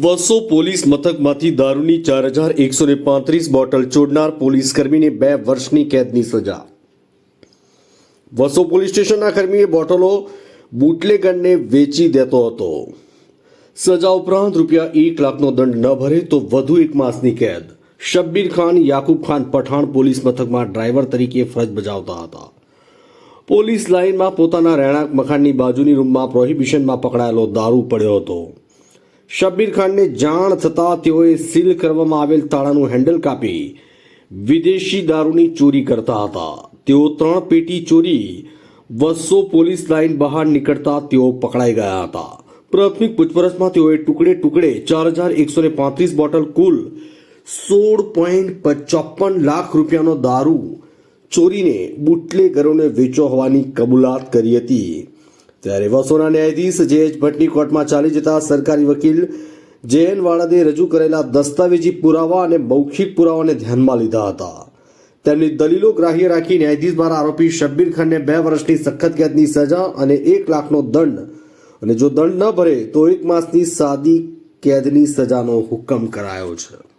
વસો police મથકમાંથી દારૂની ચાર હજાર એકસો ને પાંત્રીસ બોટલ ચોડનાર પોલીસ કર્મીને બે વર્ષની કેદની સજા. વસો પોલીસ સ્ટેશનના કર્મીએ બોટલો બુટલેગરને વેચી દેતો હતો. સજા ઉપરાંત રૂપિયા એક લાખનો દંડ ન ભરે તો વધુ એક માસની કેદ. શબ્બીર ખાન, યાકુબ ખાન પઠાણ પોલીસ મથકમાં ડ્રાઈવર તરીકે ફરજ બજાવતા હતા. પોલીસ લાઇનમાં પોતાના રહેણાંક મકાનની બાજુની રૂમમાં પ્રોહિબિશનમાં પકડાયેલો દારૂ પડ્યો હતો. શબ્બીર ખાનને જાણ થતાં તેઓએ સીલ કરવામાં આવેલ તાળાનું હેન્ડલ કાપી વિદેશી દારૂની ચોરી કરતા હતા. તેઓ ત્રણ પેટી ચોરી, બસો પોલીસ લાઇન બહાર નીકળતા તેઓ પકડાઈ ગયા હતા. પ્રાથમિક પૂછપરછમાં તેઓએ ટુકડે ટુકડે ચાર હજાર એકસો ને પાંત્રીસ બોટલ કુલ સોળ પોઈન્ટ ચોપન લાખ રૂપિયાનો દારૂ ચોરીને બુટલેગરોને વેચો હોવાની કબૂલાત કરી હતી. ત્યારે વસોના ન્યાયાધીશ જે એચ ભટ્ટની કોર્ટમાં ચાલી જતા સરકારી વકીલ જે એન વાળદે રજૂ કરેલા દસ્તાવેજી પુરાવા અને મૌખિક પુરાવાને ધ્યાનમાં લીધા હતા. તેમની દલીલો ગ્રાહ્ય રાખી ન્યાયાધીશ દ્વારા આરોપી શબ્બીર ખાનને બે વર્ષની સખત કેદની સજા અને એક લાખનો દંડ. અને જો દંડ ન ભરે તો એક માસની સાદી કેદની સજાનો હુકમ કરાયો છે.